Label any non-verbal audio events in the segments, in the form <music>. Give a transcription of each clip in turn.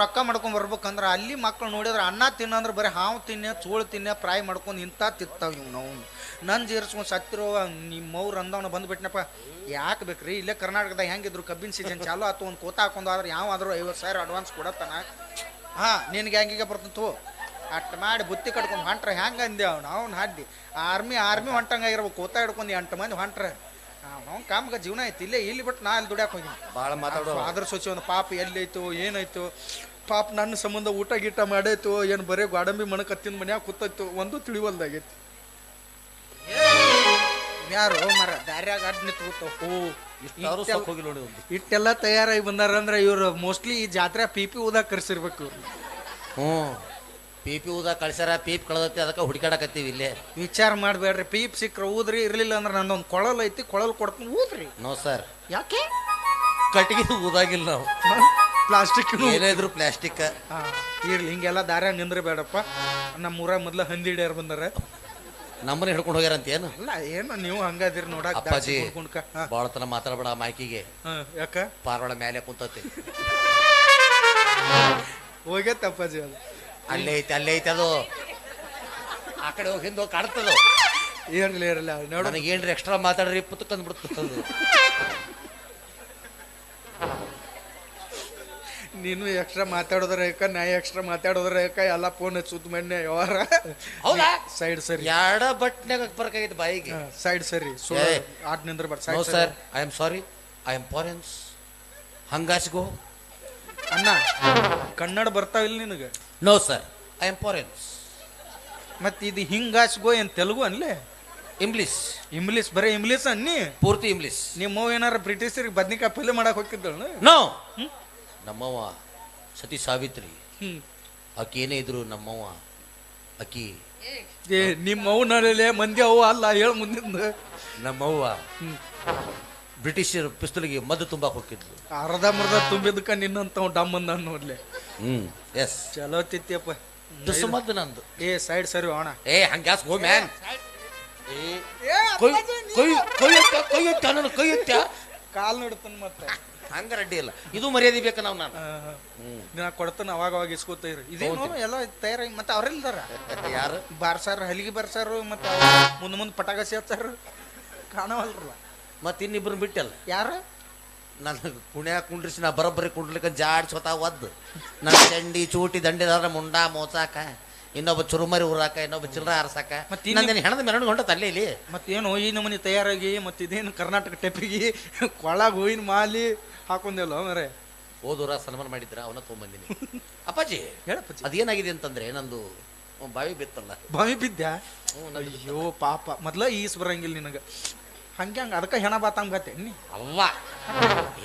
ರೊಕ್ಕ ಮಾಡ್ಕೊಂಡು ಬರ್ಬೇಕಂದ್ರೆ ಅಲ್ಲಿ ಮಕ್ಳು ನೋಡಿದ್ರೆ ಅನ್ನ ತಿನ್ನಂದ್ರೆ ಬರೀ ಹಾವು ತಿನ್ನೆ ಚೋಳು ತಿನ್ನೆ ಫ್ರೈ ಮಾಡ್ಕೊಂಡು ಇಂಥ ತಿತ್ತಾವ ಇವ್ ನಾವು ನನ್ನ ಜೀರ್ಸ್ಕೊಂಡು ಸತ್ತಿರೋ ನಿಮ್ಮ ಅವ್ರು ಅಂದವನ ಬಂದ್ಬಿಟ್ನಪ್ಪ ಯಾಕೆ ಬೇಕ್ರಿ? ಇಲ್ಲೇ ಕರ್ನಾಟಕದಾಗ ಹೆಂಗಿದ್ರು? ಕಬ್ಬಿನ ಸೀಸನ್ ಚಾಲು ಆತು ಒಂದು ಕೋತ ಹಾಕೊಂಡು ಆದ್ರೆ ಯಾವ ಆದ್ರೂ ಐವತ್ತು ಸಾವಿರ ಅಡ್ವಾನ್ಸ್ ಕೊಡತ್ತಾನ? ಹಾ ನಿನಗೆ ಹೆಂಗಿಗೆ ಬರ್ತಂತು ಅಟ್ ಮಾಡಿ ಬುತ್ತಿ ಕಟ್ಕೊಂಡು ಹೊಂಟ್ರೆ ಹೆಂಗೆ ಅಂದೆ ಅವ್ನು? ಅವ್ನು ಹಾಡ್ದಿ ಆರ್ಮಿ ಆರ್ಮಿ ಹೊಂಟಂಗಾಗಿರ್ಬೇಕು ಕೋತ ಹಿಡ್ಕೊಂಡು ಎಂಟು ಮಂದಿ ಹೊಂಟ್ರೆ. ಅವ್ನು ಕಾಮಗ ಜೀವನ ಐತಿ. ಇಲ್ಲೇ ಇಲ್ಲಿ ಬಿಟ್ಟು ನಾ ಅಲ್ಲಿ ದುಡ್ಯಾಕ ಹೋಗಿ ಭಾಳ ಮಾತಾಡೋ ಅದ್ರ ಸೂಚಿ ಒಂದು ಪಾಪ ಎಲ್ಲೈತು ಏನಾಯ್ತು ಪಾಪ ನನ್ನ ಸಂಬಂಧ ಊಟ ಗೀಟ ಮಾಡೈತು ಏನು ಬರೀ ಗೋಡಂಬಿ ಮಣಕತ್ತಿನ ಮನ್ಯಾಗ ಕೂತೈತು ಒಂದು ತಿಳಿವಲ್ದಾಗೈತಿ. ಯಾರು ಮರ ದಾರ್ಯಾಗ ಅಡ್ ನಿಂತು ಹೋಗಿ ನೋಡಿ ಒಂದು ಇಟ್ಟೆಲ್ಲ ತಯಾರಾಗಿ ಬಂದಾರ ಅಂದ್ರೆ ಇವ್ರು ಮೋಸ್ಟ್ಲಿ ಈ ಜಾತ್ರೆ ಪಿಪಿ ಪಿ ಊದಾಗ ಕರ್ಸಿರ್ಬೇಕು ಇವ್ರು. ಹ್ಞೂ. ಪೀಪಿ ಊದ ಕಳ್ಸ್ಯಾರ ಪೀಪ್ ಕಳ್ದತಿ ಅದಕ್ಕೆ ಹುಡುಕಾಡಕತ್ತೀವಿ ಇಲ್ಲೇ. ವಿಚಾರ ಮಾಡಬೇಡ್ರಿ ಪೀಪ್ ಸಿಕ್ಕ್ರ ಊದ್ರಿ ಇರಲಿಲ್ಲ ಅಂದ್ರೆ ನಂದೊಂದು ಕೊಳಲ್ ಐತಿ ಕೊಳಲ್ ಕೊಡ್ತೀನಿ ಊದ್ರಿ. No sir. ಯಾಕೆ? ಕಟ್ಟಿಗೆ ಊದಾಗಿಲ್ಲ ನಾವು. ಪ್ಲಾಸ್ಟಿಕ್ ಏನೇ ಇದ್ರು ಪ್ಲಾಸ್ಟಿಕ್. ಇರ್ಲಿ ಹಿಂಗೆಲ್ಲ ದಾರ್ಯಾಗ ನಿಂದ್ರೆ ಬೇಡಪ್ಪ ನಮ್ಮ ಊರ ಮೊದ್ಲ ಹಂದಿ ಹಿಡಿಯರ್ ಬಂದಾರ. ನಮ್ಮನ್ನ ಹಿಡ್ಕೊಂಡು ಹೋಗ್ಯಾರ ಅಂತ ಏನು? ಅಲ್ಲ ಏನು ನೀವು ಹಂಗಾದಿರಿ ನೋಡಕ್ ಅಪ್ಪಾಜಿ ಕುಣ್ಕ ತನ ಮಾತಾಡಬೇಡ ಮೈಕಿಗೆ ಯಾಕ? ಪಾರ್ವಾಡ ಮೇಲೆ ಕುಂತತಿ. ಹೋಗ್ಯತ್ತ ಅಪ್ಪಾಜಿ ಅದು. ಅಲ್ಲೇ ಐತೆ ಅಲ್ಲೇ ಐತೆ ಅದು. ಆ ಕಡೆ ಹೋಗಿ ಹಿಂದೆ ಹೋಗಿ ಕಾಡ್ತದ ಇರ್ಲಿ ಇರ್ಲಿ ನೋಡು. ನನಗೇನ್ರಿ ಎಕ್ಸ್ಟ್ರಾ ಮಾತಾಡ್ರಿ ಪುಸ್ತಕ ಅಂದ್ಬಿಡ್ತದ ನೀನು ಎಕ್ಸ್ಟ್ರಾ ಮಾತಾಡೋದ್ರ ಯಾಕ ನಾ ಎಕ್ಸ್ಟ್ರಾ ಮಾತಾಡೋದ್ರ ಯಾಕ ಎಲ್ಲ ಫೋನ್ ಹಚ್ಚುದ್ ಮಣ್ಣೆ ವ್ಯವಹಾರ. ಹೌದಾ? ಸೈಡ್ ಸರಿ. ಎರಡ ಬಟ್ನ್ಯಾಗ ಬರಕಾಗೈತಿ ಬಾಯಿಗೆ. ಸೈಡ್ ಸರಿ. ಸೊ. ಆಡ್ ನಿಂದ್ರ no side sir I am sorry I am foreigners ಹಂಗಾಸ್ಗೋ ಅಣ್ಣ ಕನ್ನಡ ಬರ್ತಾವಿಲ್ಲ ನಿನಗೆ? No sir I am foreigners ಮತ್ತೆ ಇದು ಹಿಂಗಾಸ್ಗೋ ಏನ್ ತೆಲುಗು ಅನ್ಲೇ? ಇಂಗ್ಲಿಷ್ ಇಂಗ್ಲಿಷ್ ಬರೀ ಇಂಗ್ಲಿಷ್ ಅನ್ನಿ? ಪೂರ್ತಿ ಇಂಗ್ಲಿಷ್ ನಿಮ್ಮ ಏನಾರ ಬ್ರಿಟಿಷರಿಗೆ ಬದ್ನಿಕಾಯಿ ಪಲ್ಯ ಮಾಡಕ್ ಹೋಗ್ತಿದ್ದಳು ನೋ? ನಮ್ಮವ್ವ ಸತಿ ಸಾವಿತ್ರಿ. ಹ್ಮ್. ಆಕಿ ಏನೇ ಇದ್ರು ನಮ್ಮವ್ವ ಆಕಿ. ಏ ನಿಮ್ಮ ಅವನಲ್ಲಿ ಮಂದಿ ಅವು ಅಲ್ಲ ಹೇಳ ಮುಂದಿಂದ. ನಮ್ಮವ್ವ. ಬ್ರಿಟಿಷರ್ ಪಿಸ್ತೂಲಿಗೆ ಮದ್ದು ತುಂಬಾಕ್ ಹೋಗಿದ್ಲು ಅರ್ಧ ಮರ್ಧ ತುಂಬಿದಕ್ಕ ನಿನ್ನಂತ ಡಮ್ ಅಂದ ನೋಡ್ಲೆ. ಹ್ಮ್ ಎಸ್ ಚಲೋ ತಿತ್ತಿಯಪ್ಪ. ತುಸು ಮದ್ದು ನಂದು. ಏ ಸೈಡ್ ಸರಿ ಅಣ್ಣ ಏ ಹಂಗ್ಯಾಸ್ ಗೋ ಮ್ಯಾನ್? ಕೊಯ್ ಕೊಯ್ ಕೊಯ್ಯುತ್ತ ಕೊಯ್ಯುತ್ತ ನನ್ನ ಕೊಯ್ಯುತ್ತ? ಕಾಲ್ ನೋಡ್ತಾನ ಮತ್ತೆ. ಹಂಗ ರೆಡ್ಡಿ ಇಲ್ಲ ಇದು ಮರ್ಯಾದೆ ಬೇಕು ನಾವು ನಾನು. ದಿನ ಕೊಡ್ತಾನ ಅವಾಗ ಅವಾಗ ಇಸ್ಕೋತ ಇರು. ಇದೇನು ಎಲ್ಲ ತಯಾರಾಗಿ ಮತ್ತೆ ಅವ್ರೆಲ್ದಾರ <laughs> ಯಾರು? ಬಾರ್ಸಾರ ಹಲಿಗೆ ಬಾರ್ಸಾರು ಮತ್ತೆ ಮುಂದ್ ಮುಂದ್ ಪಟಾಕ ಸೇರ್ತಾರ ಕಾಣವಲ್ರಲ್ಲ. ಮತ್ತೆ ಇನ್ನಿಬ್ರು ಬಿಟ್ಟಲ್ಲ. ಯಾರು? ನನ್ನ ಕುಣ್ಯಾಗ ಕುಂಡ್ರಿಸಿ ನಾ ಬರೋಬ್ಬರಿ ಕುಂಡ್ಲಿಕ್ಕೆ ಜಾಡ್ ಸ್ವತಃ ಒದ್ದು. ನನ್ನ ಚಂಡಿ ಚೂಟಿ ದಂಡಿದಾರ ಮುಂಡಾ ಮೋಚಾಕ ಇನ್ನೊಬ್ಬ ಚುರುಮರಿ ಊರಾಕ ಇನ್ನೊಬ್ಬ ಚಿಲ್ಲರ ಆರ್ಸಾಕ. ಮತ್ತೆ ಹೆಣದ ಮೆರವಣಿಗೆ ಹೊಂಟತ್ ಅಲ್ಲೇ ಇಲ್ಲಿ. ಮತ್ತೇನು ಈ ನಮೂನಿ ತಯಾರಾಗಿ ಮತ್ತೆ ಇದೇನು ಕರ್ನಾಟಕ ಟೆಪ್ಪಿಗೆ <laughs> ಕೊಳಗ ಹೂವಿನ ಮಾಲಿ ಹಾಕೊಂದೇವಲ್ಲ ಮರೆ. ಓದೂರ ಸನ್ಮಾನ ಮಾಡಿದ್ರ ಅವನ ತೊಗೊಂಬಂದಿನಿ. <laughs> ಅಪ್ಪಾಜಿ ಹೇಳಪ್ಪಾಜಿ ಅದೇನಾಗಿದೆ ಅಂತಂದ್ರೆ ನಂದು ಬಾವಿ ಬಿತ್ತಲ್ಲ. ಬಾವಿ ಬಿದ್ದ್ಯಾ ನಂದು ಅಯ್ಯೋ ಪಾಪ. ಮೊದ್ಲ ಈಸ್ ಬರಂಗಿಲ್ಲ ನಿನಗ. ಹಂಗೆ ಹಂಗ ಅದಕ್ಕೆ ಹೆಣ ಬಾತಂಗತ್ತೆ ನೀ ಅವ್ವ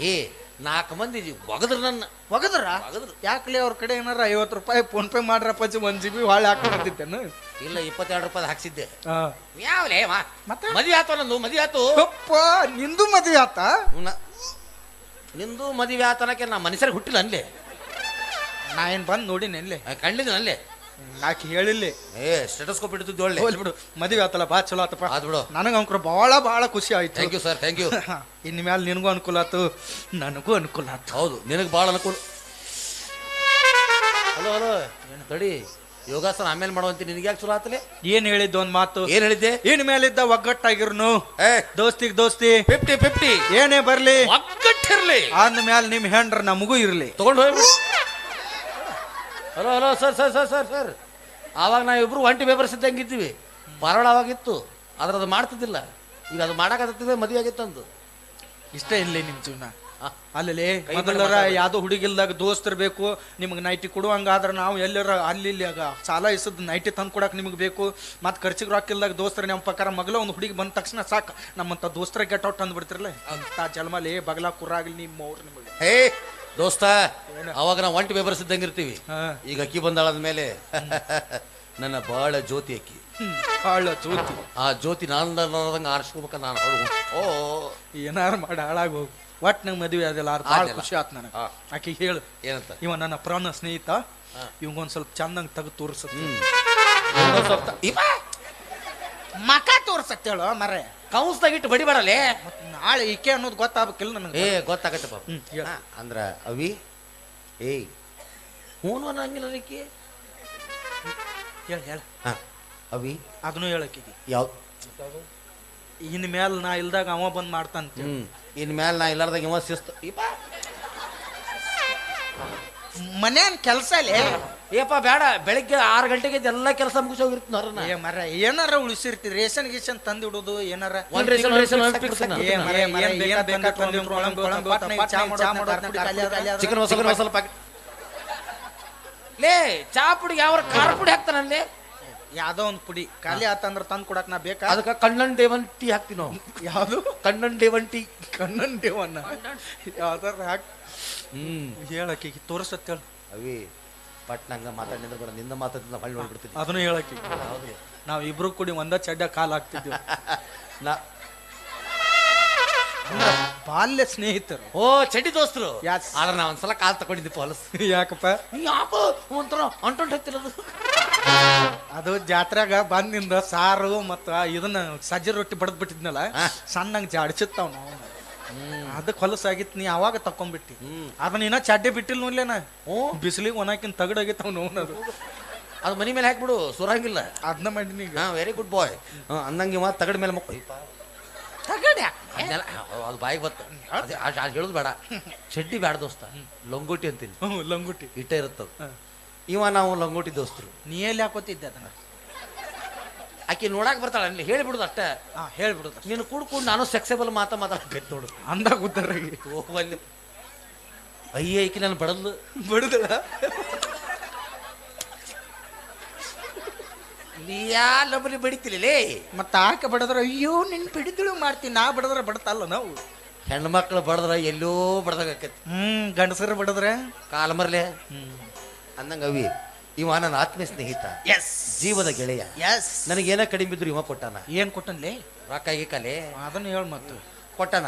ಏ ನಾಲ್ಕು ಮಂದಿ ಒಗದ್ರ ನನ್ನ. ಒಗದ್ರ? ಒಗದ್ರು. ಯಾಕಲಿ ಅವ್ರ ಕಡೆ ಏನಾರ ಐವತ್ತು ರೂಪಾಯಿ ಫೋನ್ ಪೇ ಮಾಡ್ರಪ್ಪ ಒಂದ್ ಜಿ ಬಿ ಹೊಳ್ಳಿ ಹಾಕೊಂಡಿದ್ದೇನು ಇಲ್ಲ ಇಪ್ಪತ್ತೆರಡು ರೂಪಾಯಿ ಹಾಕ್ಸಿದ್ದೆ. ಯಾವ್ಲೇ ಮಾ ಮತ್ತೆ? ಮದುವೆ ಆತು ನಂದು? ಮದುವೆ ಆತು? ಅಪ್ಪ ನಿಂದು ಮದುವೆ ಆತ? ನಿಂದು ಮದುವೆ ಆತನಕ್ಕೆ ನಾ ಮನುಷ್ಯರಿಗೆ ಹುಟ್ಟಿಲ್ಲ ಅಲ್ಲೇ ನಾ ಏನ್ ಬಂದ್ ನೋಡಿನಿ ಅಲ್ಲೇ ಕಂಡಿದ್ದೀನಿ ಅಲ್ಲೇ ಯಾಕೆ ಹೇಳಿಲ್ಲ. ಏ ಸ್ಟೆಟಸ್ಕೋಪ್ ಇಡ್ತಿದ್ದು ಒಳ್ಳೆ. ಹೋಗ್ಲಿ ಬಿಡು ಮದುವೆ ಆತಲ್ಲ ಬಾ ಚಲೋ ಆತಪ್ಪ. ಆದ್ ಬಿಡು. ನನಗೆ ಅಂಕರು ಬಹಳ ಬಹಳ ಖುಷಿ ಆಯ್ತು. Thank you sir thank you ಇನ್ ಮೇಲೆ ನಿನಗೂ ಅನುಕೂಲ ಆತು ನನಗೂ ಅನುಕೂಲ ಆತು. ಹೌದು ನಿನಗೆ ಭಾಳ ಅನುಕೂಲ. ಹಲೋ ಹಲೋ ತಡಿ? ಯೋಗಾಸನ ಆಮೇಲೆ ಮಾಡುವಂತ ನಿನಗೆ ಯಾಕೆ ಚಲೋ ಆತಲೆ? ಏನ್ ಹೇಳಿದ್ದು ಒಂದ್ ಮಾತು? ಏನ್ ಹೇಳಿದ್ದೆ? ಇನ್ ಮೇಲಿದ್ದ ಒಗ್ಗಟ್ಟಾಗಿರ್ನು. ಏ. ದೋಸ್ತಿಗ್ ದೋಸ್ತಿ. ಫಿಫ್ಟಿ ಫಿಫ್ಟಿ ಏನೇ ಬರ್ಲಿ. ಒಗ್ಗಟ್ಟಿರ್ಲಿ. ಅಂದ ಮ್ಯಾಲ ನಿಮ್ ಹೆಂಡ್ರ ನಮಗೂ ಇರ್ಲಿ. ತಗೊಂಡು ಹೋಗ್ಬಿಡು hello hello sir sir sir sir sir. ಆವಾಗ ನಾವಿಬ್ರು ಒಂಟಿ ಪೇಪರ್ಸ್ ಇದ್ದಂಗಿದ್ದೀವಿ ಬರೋಣ ಅವಾಗಿತ್ತು. ಆದ್ರೆ ಅದು ಮಾಡ್ತಿದ್ದಿಲ್ಲ. ಈಗ ಅದು ಮಾಡಕತ್ತಿದ್ದೆ ಮದುವೆ ಆಗಿತ್ತಂದು ಇಷ್ಟ ಇಲ್ಲ ನಿಮ್ಮ ಜೀವನ. ಆ, ಅಲ್ಲೇ ಕೈ ಮೊದಲರ ಯಾವುದೋ ಹುಡುಗಿಲ್ದಾಗ ದೋಸ್ತರ್ ಬೇಕು ನಿಮಗೆ ನೈಟಿ ಕೊಡುವಂಗಾದ್ರೆ ನಾವು ಎಲ್ಲರ ಅಲ್ಲಿ ಇಲ್ಲಿ ಸಾಲ ಇಸದ್ ನೈಟಿ ತಂದು ಕೊಡಕ್ಕೆ ನಿಮಗೆ ಬೇಕು. ಮತ್ತು ಖರ್ಚಿಗೆ ರೊಕ್ಕ ಇಲ್ದಾಗ ದೋಸ್ತರ ನಮ್ಮ ಪ್ರಕಾರ ಮಗಳ ಒಂದು ಹುಡುಗಿ ಬಂದ ತಕ್ಷಣ ಸಾಕು. ನಮ್ಮಂತ ದೋಸ್ತರ ಗೆಟ್ ಔಟ್ ಅಂದ್ಬಿಡ್ತಿರಲ್ಲ? ಅಂತ ಜನ್ಮಲ್ಲಿ ಬಗಲ ಕುರ್ರಾಗಲಿ ನಿಮ್ಮ ಅವ್ರು ನಿಮಗೆ. ಹೇ ದೋಸ್ತ ಅವಾಗ ನಾವು ಒಂಟಿ ಪೇಪರ್ಸ್ ಇದ್ದಂಗೆ ಇರ್ತೀವಿ. ಈಗ ಅಕ್ಕಿ ಬಂದಾಳದ ಮೇಲೆ <laughs> ನನ್ನ ಬಹಳ ಜ್ಯೋತಿ ಅಕ್ಕಿ. ಹಾಳ ಜ್ಯೋತಿ. ಆ ಜ್ಯೋತಿ ನಾನು ಆರಿಸ್ಕೋಬೇಕ ನಾನು ಹೊರಗು ಓ. ಏನಾರು ಮಾಡಿ ಹಾಳಾಗಿ ಹೋಗು ಒಟ್ ನಂಗೆ ಮದುವೆ ಅದೆಲ್ಲ ಅದು ಭಾಳ ಖುಷಿ ಆತ್ ನನಗೆ. ಅಕ್ಕಿ ಆಕೆ ಹೇಳು. ಏನಂತ? ಇವ ನನ್ನ ಪ್ರಾಣ ಸ್ನೇಹಿತ. ಇವಂಗೊಂದು ಸ್ವಲ್ಪ ಚಂದಂಗೆ ತೆಗೆದು ತೋರಿಸುತ್ತೆ ಮಕ ತೋರ್ಸತ್ತೆ ಹೇಳು ಮರೆ ಕೌನ್ಸ್ದಾಗಿಟ್ಟು ಬಡಿಬೇಡಲೇ? ನಾಳೆ ಈಕೆ ಅನ್ನೋದು ಗೊತ್ತಾಗಬೇಕಿಲ್ಲ ಏ ನನಗೆ ಗೊತ್ತಾಗತ್ತೆ ಪಾಪ. ಹ್ಮ್, ಹೇಳು. ಹಾ, ಅಂದ್ರ ಅವಿ ಏಯ್ ಹೂನು ಅನ್ನಂಗಿಲ್ಲ ಅದಕ್ಕೆ ಹೇಳ ಹೇಳ. ಹಾಂ ಅವಿ ಅದನ್ನು ಹೇಳಕ್ಕಿಗೆ ಯಾವ? ಇನ್ ಮ್ಯಾಲ ನಾ ಇಲ್ದಾಗ ಅವ ಬಂದ್ ಮಾಡ್ತಾನ ಹ್ಞೂ ಇನ್ ಮೇಲೆ ನಾ ಇಲ್ಲಾರ್ದಾಗ ಇವ ಶಿಸ್ತು. ಇಪ್ಪ. ಮನ್ಯಾನ್ ಕೆಲಸ ಲೇ. ಏಪ್ಪ ಬೇಡ ಬೆಳಿಗ್ಗೆ ಆರು ಗಂಟೆಗೆ ಎಲ್ಲ ಕೆಲಸ ಮುಗಿಸೋಗಿರ್ತ ಏ ಮರ ಏನಾರ ಉಳಿಸಿರ್ತೀರಿ ರೇಷನ್ ಗೀಷನ್ ತಂದು ಇಡೋದು ಏನಾರ ಒಂದ್ ರೇಷನ್ ರೇಷನ್ ಏ ಮರ. ಏನ್ ಬೇಕಾ ಪಟ್ನೆ ಚಾ ಮಾಡೋದ್ನ ಕಾರ್ಪುಡಿ ಖಾಲಿ ಆದ್ರೆ ಅಲ್ಲಿ ಆದ್ರೆ ಚಿಕನ್ ಮಸಾಲ ಮಸಾಲ ಪ್ಯಾಕೆಟ್ ಲೇ ಚಾ ಪುಡಿ ಯಾವ ಖಾರ ಪುಡಿ ಹಾಕ್ತಾನಲ್ಲಿ ಯಾವ್ದೋ ಒಂದ್ ಪುಡಿ ಖಾಲಿ ಆತಂದ್ರ ತಂದ್ ಕೊಡಕ್ ನಾ ಬೇಕಾ ಅದಕ್ಕೆ ಕಣ್ಣನ್ ಡೇವನ್ ಟೀ ಹಾಕ್ತೀವಿ ನಾವು ಯಾವ್ದು ಕಣ್ಣನ್ ಡೇವನ್ ಟೀ ಕಣ್ಣನ್ ದೇವನ್ನ ಯಾವ್ದಾರ ಹಾಕ್ ಹ್ಮ್ ಹೇಳಕ್ಕೆ ತೋರಿಸತ್ತೇಳ ಅವಿ ಪಟ್ ನಂಗ ಮಾತಾಡಿದ್ರೆ ಬೇಡ. ನಿಂದ ಮಾತಾಡಿದ್ರೆ ಹಳ್ಳಿ ನೋಡ್ಬಿಡ್ತೀನಿ ಅದನ್ನು ಹೇಳಕ್ಕೆ ಹೌದು. ನಾವ್ ಇಬ್ರು ಕೂಡಿ ಒಂದ ಚಡ್ಡ ಕಾಲ್ ಹಾಕ್ತಿದ್ವಿ ನಾ ಬಾಲ್ಯ ಸ್ನೇಹಿತರು. ಓ ಚಡ್ಡಿ ದೋಸ್ತರು. Yes. ಆದ್ರೆ ನಾ ಒಂದ್ಸಲ ಕಾಲ್ ತಗೊಂಡಿದ್ದೆ ಹೊಲಸ್ ಯಾಕಪ್ಪ? ಯಾಕೋ ಒಂಥರ ಅಂಟೊಂಟ್ ಹತ್ತಿರೋದು ಅದು. ಜಾತ್ರೆಗ ಬಂದಿಂದ ಸಾರು ಮತ್ತ ಇದನ್ನ ಸಜ್ಜೆ ರೊಟ್ಟಿ ಬಡದ್ ಬಿಟ್ಟಿದ್ನಲ್ಲ. ಸಣ್ಣಂಗ್ ಜಾಡಿಸಿತ್ತಾವ್ ನಾವು. ಅದಕ್ಕೆ ಹೊಲಸಾಗಿತ್ತು ನೀ ಅವಾಗ ತಕೊಂಡ್ಬಿಟ್ಟಿ. ಅದನ್ನ ಇನ್ನ ಚಡ್ಡೆ ಬಿಟ್ಟಿಲ್ಲ ನೋಡ್ಲೇನ ಹ್ಞೂ. ಬಿಸಿಲಿಗೆ ಒಣಕಿನ್ ಆಗಿತ್ತ ನೋವು ಅದು ಮನಿ ಮೇಲೆ ಹಾಕ್ಬಿಡು ಸುರಂಗಿಲ್ಲ. ಅದನ್ನ ಮಾಡಿನಿ ಈಗ. ಹಾ ವೆರಿ ಗುಡ್ ಬಾಯ್ ಅಂದಂಗೆ ಇವ ತಗಡ ಮೇಲೆ ಮಕ್ಕ ತಗಡ ಅದು ಬಾಯಿಗೆ ಬತ್ತು. ಅದೇ ಅದ್- ಅದ್ ಹೇಳುದು ಬೇಡ. ಚಡ್ಡಿ ಬೇಡ ದೋಸ್ತ. ಲಂಗೋಟಿ ಅಂತೀನಿ. ಹ್ಞೂ ಲಂಗುಟಿ. ಇಟ್ಟ ಇರುತ್ತದ. ಇವ ನಾವು ಲಂಗೋಟಿ ದೋಸ್ತರು. ನೀ ಎಲ್ಲಿ ಹಾಕೋತಿದ್ದೆ ಅದನ್ನ? ಆಕಿ ನೋಡಕ್ ಬರ್ತಾಳ ಅಲ್ಲಿ ಹೇಳ್ಬಿಡುದು ಅಷ್ಟ. ಹಾ ಹೇಳ್ಬಿಡುದ ನೀನು ಕೂಡ್ಕೊಂಡು ನಾನು ಸೆಕ್ಸೆಬಲ್ ಮಾತಾ ಮಾತಾಡ್ಬೇಕು ನೋಡು. ಅಂದಾಗ ಉದ್ದಾರಾಗಿ ಅಯ್ಯ ಐಕಿ ನಾನು ಬಡದ್ಲು. ಬಡದ ನೀ ಯಾ ಬಡಿತಿಲ್ಲೇ ಮತ್ತೆ ಆಕೆ ಬಡದ್ರ ಅಯ್ಯೋ ನಿನ್ ಬಿಡಿದಳು ಮಾಡ್ತೀನಿ ನಾ ಬಡದ್ರ ಬಡತಲ್ಲ ನಾವು. ಹೆಣ್ಮಕ್ಳು ಬಡದ್ರ ಎಲ್ಲೋ ಬಡದಾಗ ಆಕೈತಿ. ಹ್ಮ್ ಗಂಡಸರು ಬಡದ್ರ? ಕಾಲ ಮರ್ಲೆ. ಹ್ಮ್. ಅಂದಂಗ ಅವಿ ಇವ ನನ್ನ ಆತ್ಮೀಯ ಸ್ನೇಹಿತ. ಎಸ್ ಜೀವದ ಗೆಳೆಯ. ಎಸ್ ನನಗೇನ ಕಡಿಮೆ ಇದ್ರು ಇವ ಕೊಟ್ಟಾನ? ಏನ್ ಕೊಟ್ಟನ್ಲಿ? ರೊಕ್ಕ ಕಲೆ. ಅದನ್ನ ಹೇಳ ಮತ್ತು. ಕೊಟ್ಟಾನ?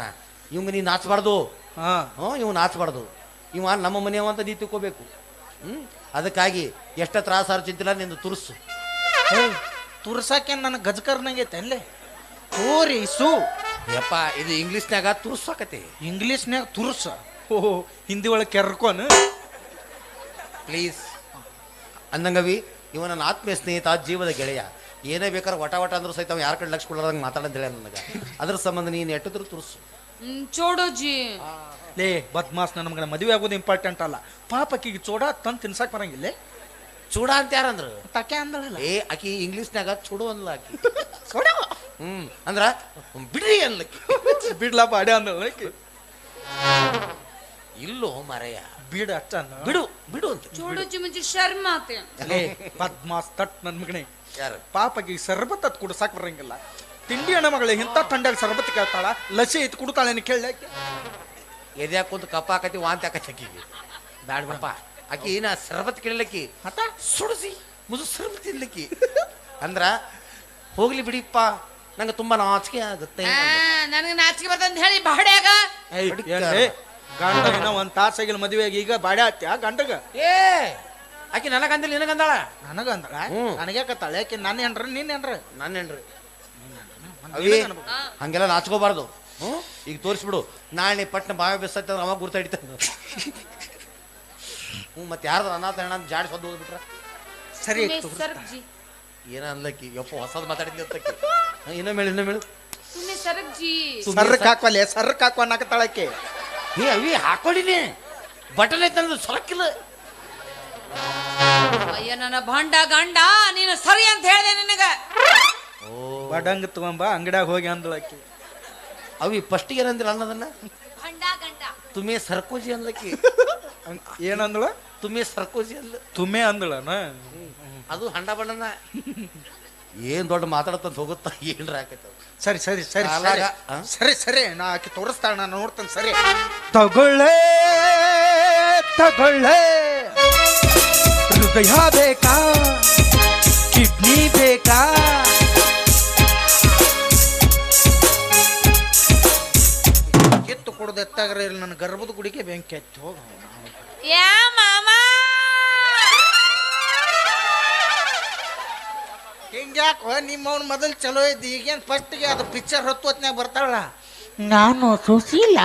ಇವಂಗ ನೀ ನಾಚಬಾರ್ದು. ಹಾ. ಹ್ಞೂ ಇವ್ ನಾಚಬಾರ್ದು. ಇವ ನಮ್ಮ ಮನೆಯವ ಅಂತ ನೀ ತಿಳ್ಕೋಬೇಕು. ಹ್ಮ್ ಅದಕ್ಕಾಗಿ ಎಷ್ಟ ತ್ರಾಸಾರು ಚಿಂತಿಲ್ಲ ನಿಂದು ತುರ್ಸು. ತುರ್ಸಾಕೇನ್ ನನ್ನ ಗಜಕರ್ನಂಗೈತೆ ಅಲ್ಲೇ ತೋರಿಸು ಯಪ್ಪ ಇದು ಇಂಗ್ಲೀಷ್ನ್ಯಾಗ ತುರ್ಸಾಕತಿ ಇಂಗ್ಲೀಷ್ನ್ಯಾಗ ತುರ್ಸ. ಓಹೋ ಹಿಂದಿ ಒಳಗೆ ಕೆರ್ಕೊನು? ಪ್ಲೀಸ್. ಅಂದಂಗವಿ ಇವ ನನ್ನ ಆತ್ಮೀಯ ಸ್ನೇಹಿತ ಜೀವದ ಗೆಳೆಯ. ಏನೇ ಬೇಕಾದ್ರೆ ವಟ ವಟ ಅಂದ್ರೂ ಸಹಿತ ಯಾರ ಕಡೆ ಲಕ್ಷ ಕೊಡೋದಂಗೆ ಮಾತಾಡಂತ ಹೇಳ ನನಗೆ. ಅದ್ರ ಸಂಬಂಧ ನೀನು ಎಟ್ಟಿದ್ರು ತುರ್ಸು. ಚೋಡೋಜಿ ಲೇ ಬದ್ಮಾಸ್ ನಮ್ಗೆ ಮದುವೆ ಆಗೋದು ಇಂಪಾರ್ಟೆಂಟ್ ಅಲ್ಲ. ಪಾಪಕ್ಕಿಗೆ ಚೋಡ ತಂದು ತಿನ್ಸಕ್ ಬರಂಗಿಲ್ಲ. ಚೂಡ ಅಂತ ಯಾರಂದ್ರು? ತಕೆ ಅಂದ್ರಲ್ಲ. ಏ ಆಕಿ ಇಂಗ್ಲೀಷ್ನಾಗ ಚುಡು ಅಂದ್ಲ ಆಕಿ. <laughs> ಚೂಡ? ಹ್ಮ್ ಅಂದ್ರ ಬಿಡ್ರಿ ಅನ್ಲಕ್ಕಿ ಬಿಡ್ಲಾ ಅಡೆ ಆಕಿ. ಇಲ್ಲೋ ಮರೆಯ ಬಿಡು ಅಷ್ಟ ಬಿಡು ಬಿಡು ಅಂತ. ಚೂಡು ಮುಂಚೆ ಶರ್ಮಾತೆ ಲೇ ಬದ್ಮಾಸ್ ತಟ್ ನನ್ ಮಗನೇ. ಯಾರು? ಪಾಪಗೆ ಸರ್ಬತ್ ಅತ್ ಕುಡ್ಸಾಕ್ ಬರಂಗಿಲ್ಲ. ತಿಂಡಿ ಹಣ ಮಗಳೇ ಇಂಥ ತಂಡಾಗ ಸರ್ಬತ್ ಕೇಳ್ತಾಳ ಲಸಿ ಐತ್ ಕುಡ್ತಾಳೆ ಕೇಳಿ ಎದೆ ಕುಂತ ಕಪ್ಪ ಹಾಕತಿ ವಾಂತಿ ಹಾಕತಿ ಆಕಿಗೆ. ಬ್ಯಾಡ ಬಿಡಪ್ಪ. ಆಕಿ ಏನ ಸರ್ಬತ್ ಕೇಳಲಕ್ಕಿ ಮತ್ತ? ಸುಡಿಸಿ ಮುದು ಸರ್ಬತ್ ಇರ್ಲಿಕ್ಕಿ ಅಂದ್ರ ಹೋಗ್ಲಿ ಬಿಡಿಪ್ಪ ನಂಗೆ ತುಂಬಾ ನಾಚಿಕೆ ಆಗುತ್ತೆ ನನಗೆ ನಾಚಿಕೆ ಬರ್ತಂತ ಹೇಳಿ ಬಾಡ್ಯಾಗ. ಗಂಡ ಇನ್ನ ಒಂದ್ ತಾಸಾಗಿಲ್ಲ ಮದುವೆಗೆ ಈಗ ಬಾಡೆ ಆತ್ಯ ಗಂಡಗ? ಏ ಆಕಿ ನನಗಂದಿಲ್ಲ ನಿನಗಂದಾಳ ನನಗ ಅಂದಳ? ಹ್ಮ್. ನನಗೆ ಕತ್ತಾಳ ಯಾಕೆ ನನ್ನ ಏನ್ರ ನಿನ್ ಏನ್ರ ನನ್ನ ಅವಿ ಹಂಗೆಲ್ಲ ನಾಚ್ಕೋಬಾರ್ದು. ಹ್ಞೂ ಈಗ ತೋರಿಸ್ಬಿಡು. ನಾಳೆ ಪಟ್ನ ಬಾವಿ ಬೆಸ್ತೈತೆ ಅಂದ್ರೆ ಅವಾಗ ಗುರ್ತ ಹಿಡಿತ ಹ್ಞೂ ಮತ್ತೆ ಯಾರ್ದು ಅನಾಥ ಹೆಣ್ಣ ಅಂತ ಜಾಡಿ ಸದ್ದು ಹೋಗ್ಬಿಟ್ರ? ಸರಿ ಆಯ್ತು ಏನ ಅನ್ಲಕ್ಕಿ ಯಪ್ಪ ಹೊಸದ್ ಮಾತಾಡಿದ್ನಿ ಅಂತಕ್ಕಿ ಹಾ, ಇನ್ನೊಮ್ಮೆ ಹೇಳು ಇನ್ನೊಮ್ಮೆ ಹೇಳು. ತುಮೆ ಸರ್ಗ್ ಜಿ ಸರ್ಕ್ ಹಾಕ್ವಲ್ಲೇ ಸರ್ಕ್ ಹಾಕುವ ಅನ್ನಕತ್ತಾಳಕ್ಕೆ ಏ ಅವಿ ಹಾಕೊಂಡಿನಿ ಬಟನ್ ಐತೆ ಅಂದ್ರೆ ಸೊರಕಿಲ್ಲ. ಅಯ್ಯ ನನ್ನ ಭಂಡ ಗಂಡ ನೀನು ಸರಿ ಅಂತ ಹೇಳಿದೆ ನಿನಗ. ಓ. ಬಡಂಗ್ ತಗೊಂಬ ಅಂಗಡ್ಯಾಗ ಹೋಗಿ ಅಂದಳಕ್ಕೆ ಅವಿ ಫಸ್ಟ್ ಏನಂದಿಲ್ಲ ಅನ್ನೋದನ್ನ? ಭಂಡ ಗಂಡ. ತುಮೆ ಸರ್ಕೋಜಿ ಅಂದ್ಲಕ್ಕಿ ಏನಂದಳ ತುಮೇ ಸರ್ಕೋಜಿ ಅಂದ್ಲ. ತುಮೆ ಅಂದಳನ? ಅದು ಹಂಡ ಬಣ್ಣನ. ಏನ್ ದೊಡ್ಡ ಮಾತಾಡತ್ತಂತ ಹೋಗುತ್ತಾ ಏನ್ರ ಆಕೈತೆ ಸರಿ ಸರಿ ಸರಿ ಕಾಲಾಗ, ಸರಿ. ಆ? ಸರಿ ಸರಿ. ನಾ ಆಕೆ ತೋರಿಸ್ತಾಳ ನಾನು ನೋಡ್ತೇನೆ ಸರಿ. ತಗೊಳ್ಳೆ ತಗೊಳ್ಳೆ. ಹೃದಯ ಬೇಕಾ? ಕಿಡ್ನಿ ಬೇಕಾ? ಕಿತ್ತು ಕುಡ್ದು ಎತ್ತಾಗ್ರೆ ಇಲ್ಲಿ ನನ್ನ ಗರ್ಭದ ಗುಡಿಗೆ ಬೆಂಕಿ ಹತ್ತಿ ಹೋಗ. ಯಾ ಮಾಮ ಹಿಂಗ್ಯಾಕೋ ನಿಮ್ಮವ್ನ ಮೊದಲು ಚಲೋ ಇದ್ದಿ ಈಗೇನು ಫಸ್ಟ್ಗೆ ಅದು ಪಿಕ್ಚರ್ ಹೊತ್ತು ಹೊತ್ನ್ಯಾಗ ಬರ್ತಾಳ ನಾನು ಸುಶೀಲ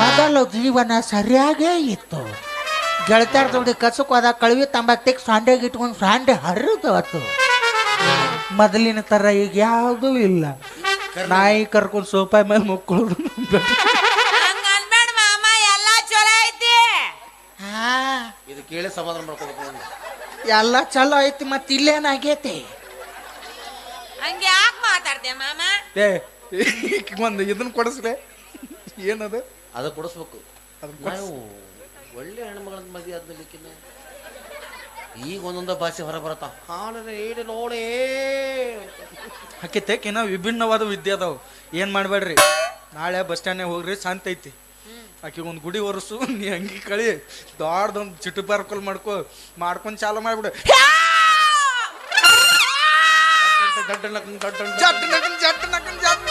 ಮೊದಲು ಜೀವನ ಸರಿಯಾಗೇ ಇತ್ತು. ಗೆಳತ್ಯಾರ ಜೋಡಿ ಕಸಕ್ಕೆ ಹೋದ ಕಳವಿ ತಂಬಾಕ್ ಸಾಂಡೆಗೆ ಇಟ್ಕೊಂಡು ಸಾಂಡೆ ಅದು ಮೊದಲಿನ ತರ ಈಗ ಯಾವುದೂ ಇಲ್ಲ. ನಾಯಿ ಕರ್ಕೊಂಡು ಸೋಫಾ ಮೇಲೆ ಮುಕ್ಕೊಳ್ಳೋದು ಹಂಗ ಅನ್ಬೇಡ ಮಾಮ ಎಲ್ಲಾ ಚಲೋ ಐತಿ. ಇದು ಕೇಳಿ ಸಮಾಧಾನ ಮಾಡ್ಕೋಬೇಕು. ಎಲ್ಲ ಚಲೋ ಐತಿ ಮತ್ತೆ ಇಲ್ಲೇನಾಗೈತಿ ಹಂಗೆ ಯಾಕೆ ಮಾತಾಡ್ದೆ ಮಾಮ? ಏ ಒಂದು ಇದನ್ನ ಕೊಡಿಸ್ಲೆ. ಏನದು? ಅದು ಕೊಡಿಸ್ಬೇಕು. ಅದನ್ನ ನಾವು ಒಳ್ಳೆ ಹೆಣ್ಮಗಳನ್ನ ಮದುವೆ ಆದ್ಮೇಲಿಕ್ಕಿನ್ನ ಈಗ ಒಂದೊಂದ ಭಾಷೆ ಹೊರ ಬರತ್ತ? ಹಾಡನೆ ಏಡಿ ನೋಡೇ. ಆಕೆ ತೆಕ್ಕಿನ ವಿಭಿನ್ನವಾದ ವಿದ್ಯೆ ಅದಾವು. ಏನು ಮಾಡ್ಬೇಡ್ರಿ? ನಾಳೆ ಬಸ್ ಸ್ಟ್ಯಾಂಡ್ ಹೋಗ್ರಿ ಶಾಂತ ಐತಿ. ಆಕೆ ಒಂದು ಗುಡಿ ಒರೆಸು ನೀ ಹಂಗಿ ಕಳಿ ದೊಡ್ಡದೊಂದು ಚಿಟ್ಟು ಪಾರ್ಕಲ್ ಮಾಡ್ಕೊ ಮಾಡ್ಕೊಂಡು ಚಾಲು ಮಾಡ್ಬಿಡು. ದಡ್ಡ ನಕ್ನ್ ನಕ್ನ್ ಜಟ್ ನಕನ್ ಜಟ್ ನಕನ್ ಜಟ್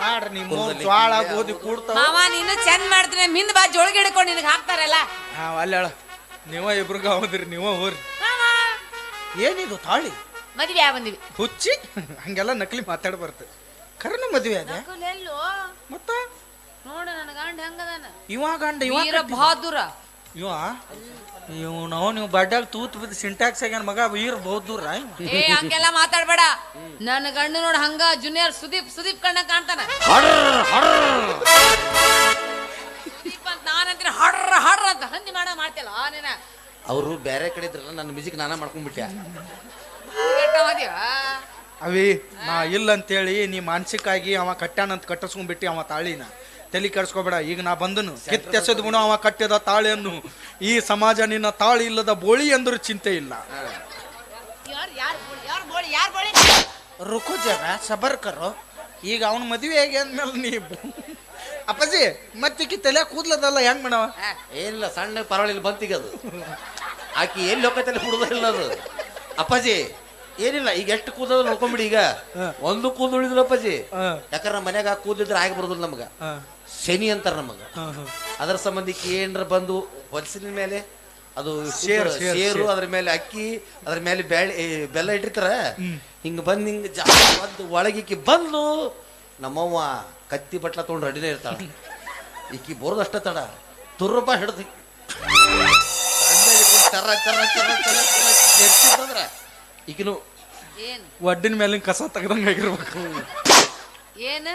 ಮಾಡ್ರಿ ಕುಲದಲ್ಲಿ ಜ್ವಾಳ ಗೋಧಿ ಕೂಡ್ತಾವ ಮಾವ ನೀನು ಚಂದ ಮಾಡ್ತೀನಿ. ಮಿಂದ ಬಾ ಜೋಳಿಗೆ ಹಿಡ್ಕೊಂಡು ನಿನಗೆ ಹಾಕ್ತಾರಲ್ಲ. ಹಾ ಅಲ್ಲ ಅಲ್ಲ ನೀವ ಇಬ್ರಿಗೆ ಹೋದ್ರಿ ನೀವ ಹೋರಿ ಏನಿದು ತಾಳಿ? ಮದ್ವೆ ಬಂದಿವಿ ಹುಚ್ಚಿ? ಹಂಗೆಲ್ಲ ನಕಲಿ ಮಾತಾಡ ಬರ್ತದೆ ಕರ್ನ ಮದುವೆ ಅದ? ಮತ್ತ? ನೋಡು ನನ್ನ ಗಂಡ ಹೆಂಗದಾನ? ಇವ ಗಂಡ ಇವ ಬಹಾದುರ. ಇವ? ಇವ್ ನಾವು ನೀವು ಬಡ್ಡಾಗ ತೂತ್ ಬಿದ್ದು ಸಿಂಟ್ಯಾಕ್ಸ್ ಆಗ್ಯಾನ ಮಗ ವೀರ್ ಬಹುತ್ ದೂರ ಏ? ಹಂಗೆಲ್ಲ ಮಾತಾಡ್ಬೇಡ. ನನ್ನ ಗಂಡು ನೋಡ್ ಹಂಗ ಜೂನಿಯರ್ ಸುದೀಪ್ ಸುದೀಪ್ ಕಣ್ಣ ಕಾಣ್ತಾನ. ಸುದೀಪ್ ಅಂತ ನಾನಂತೀನಿ ಹಡ್ರ ಹಡ್ರ ಅಂತ ಹಂದಿ ಮಾಡ ಮಾಡ್ತಿಲ್ಲ ನೀನ? ಅವರು ಬೇರೆ ಕಡೆ ಇದ್ರಲ್ಲ ನನ್ನ ಮ್ಯೂಸಿಕ್ ನಾನ ಮಾಡ್ಕೊಂಡ್ಬಿಟ್ಟೆ ಅವಿ ನಾ ಇಲ್ಲ ಅಂತೇಳಿ ನೀ ಮಾನಸಿಕ ಆಗಿ ಅವ ಕಟ್ಟಾನಂತ ಕಟ್ಟಿಸ್ಕೊಂಡ್ಬಿಟ್ಟಿ ಅವ ತಾಳಿನ. ತಲೆ ಕೆಡ್ಸ್ಕೊಬೇಡ. ಈಗ ನಾ ಬಂದನು. ಕಿತ್ತೆಸದು ಗುಣ ಅವ ಕಟ್ಟಿದ ತಾಳೆಯನ್ನು. ಈ ಸಮಾಜ ನಿನ್ನ ತಾಳಿ ಇಲ್ಲದ ಬೋಳಿ ಅಂದ್ರೂ ಚಿಂತೆ ಇಲ್ಲ. ಯಾರು ಯಾರು ಯಾರು ಬೋಳಿ ಯಾರು ಬೋಳಿ ರುಕೋ ಜರ ಸಬರ್ ಕರೋ ಈಗ ಅವನ ಮದುವೆ ಹೇಗೆ ಅಂದ್ಮೇಲೆ ನೀ ಅಪ್ಪಾಜಿ ಮತ್ತಿಕ್ಕಿ ತಲೆ ಕೂದ್ಲದಲ್ಲ ಹೆಂಗ್ ಮಾಡವ ಏನಿಲ್ಲ ಸಣ್ಣ ಪರವಾಗಿಲ್ಲ ಬಂತಿಗೆ ಅದು. ಆಕಿ ಎಲ್ಲಿ ಹೋಗತ್ತಲ್ಲಿ ಹುಡುಗಿಲ್ಲ ಅದು. ಅಪ್ಪಾಜಿ ಏನಿಲ್ಲ ಈಗ ಎಷ್ಟು ಕೂದಲು ನೋಡ್ಕೊಂಬಿಡಿ ಈಗ. ಒಂದು ಕೂದಲು ಉಳಿದಿಲ್ಲ ಅಪ್ಪಾಜಿ. ಹಾ. ಯಾಕಂದ್ರೆ ಮನ್ಯಾಗ ಕೂದಿದ್ರೆ ಆಗಿ ಬರುದಿಲ್ಲ ನಮಗ. ಶನಿ ಅಂತಾರ ನಮಗ. ಅದರ ಸಂಬಂಧಿಕ ಏನರ ಬಂದು ಹೊಲಸಿನ ಮೇಲೆ ಅದು ಸೇರು ಶುದ್ಧ ಶೇರು ಶೇರ್. ಅದ್ರ ಮೇಲೆ ಅಕ್ಕಿ ಅದ್ರ ಮೇಲೆ ಬ್ಯಾಳಿ ಬೆಲ್ಲ ಇಟ್ಟಿರ್ತಾರ. ಹಿಂಗ ಬಂದ್ ಹಿಂಗ ಜಾಸ್ತಿ ಬಂದು ಒಳಗಿಕ್ಕಿ ಬಂದು ನಮ್ಮವ್ವ ಕತ್ತಿ ಬಟ್ಲ ತೊಗೊಂಡು ರೆಡಿನೇ ಇರ್ತಾಳ. ಈಕಿ ಬರೋದು ಅಷ್ಟ ತಡ. ತುರ್ರಪ್ಪ ಹಿಡ್ದು ಚರ ಚರ ಚರ ಚರ ಒಡ್ಡಿನ ಮೇಲಿನ ಕಸ ತೆಗ್ದಂಗ ಆಗಿರ್ಬೇಕು. ಏನು?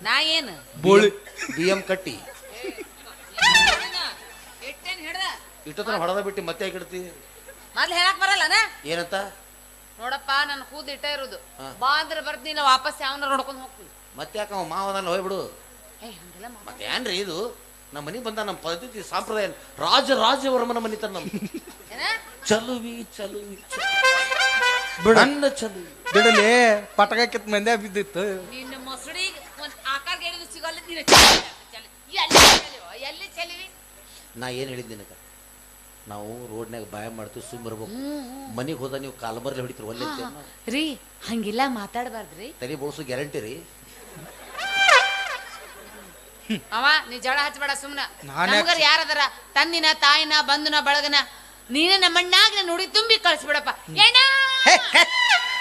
ನಾ ಏನು? ಬೋಳಿ. ಬಿ ಎಂ ಕಟ್ಟಿ ಇಟ್ಟೇನ್ ಹಿಡ್ದ ಇಟ್ಟತನ ಹೊಡೆದ ಬಿಟ್ಟು ಮತ್ತೆ ಯಾಕೆ ಇಡ್ತಿ? ಮೊದ್ಲು ಹೇಳಕ್ ಬರಲ್ಲನ? ಏನಂತ? ನೋಡಪ್ಪ ನನ್ನ ಕೂದ್ ಇಟ್ಟ ಇರೋದು. ಹಾ. ಬಾ ಅಂದ್ರೆ ಬರ್ತೀನಿ ವಾಪಸ್ ಯಾವನ ನೋಡ್ಕೊಂಡು ಹೋಗ್ತೀನಿ ಮತ್ತೆ ಯಾಕ ಅವ ಮಾವದಲ್ಲ ಹೋಗ್ಬಿಡು? ಏ ಹಂಗೆಲ್ಲ ಮಾಡ್- ಮತ್ತೆ ಏನ್ರಿ ಇದು? ನಮ್ಮ ಮನೆಗೆ ಬಂದ ನಮ್ಮ ಪದ್ಧತಿ ಸಾಂಪ್ರದಾಯ ರಾಜ ರಾಜವರ್ಮನ ಮನೆ ತನ್ನ ಏನ? ಚಲುವಿ ಚಲುವಿ ಬಿಡು. ನನ್ನ ಚಲುವಿ. ಬಿಡಲಿ ಪಟಕ ಕಿತ್ ಮಂದ್ಯ ಬಿದ್ದಿತ್ತು. ನಿನ್ನ ಮೊಸಡಿಗೆ ನೀನು. ಎಲ್ಲಿ ನಾ ಏನು ಹೇಳಿದ್ ನಿನಗ? ನಾವು ರೋಡ್ನಾಗ ಬಾಯ ಮಾಡ್ತೀವಿ ಸುಮ್ ಬರ್ಬೇಕು. ಮನೆಗೆ ಹೋದ ನೀವು ಕಾಲ್ಮರ್ಲಿ ಹೊಡಿತೀರಿ ಒಲ್ಲೆ ರೀ ಹಂಗಿಲ್ಲ ಮಾತಾಡಬಾರ್ದ್ರಿ. ತಲೆ ಬೋಳ್ಸು ಗ್ಯಾರಂಟಿ ರೀ. ಅವ ನೀ ಜಳ ಹಚ್ಚಬೇಡ ಸುಮ್ನ. ನಾನ್ ಯಾಕ್- ನಮಗರ ಯಾರದಾರ ತಂದಿನ ತಾಯಿನ ಬಂಧುನ ಬಳಗನ ನೀನ ನಮ್ಮಣ್ಣಾಗ ನುಡಿ ತುಂಬಿ ಕಳ್ಸ್ಬಿಡಪ್ಪ. ಏನ?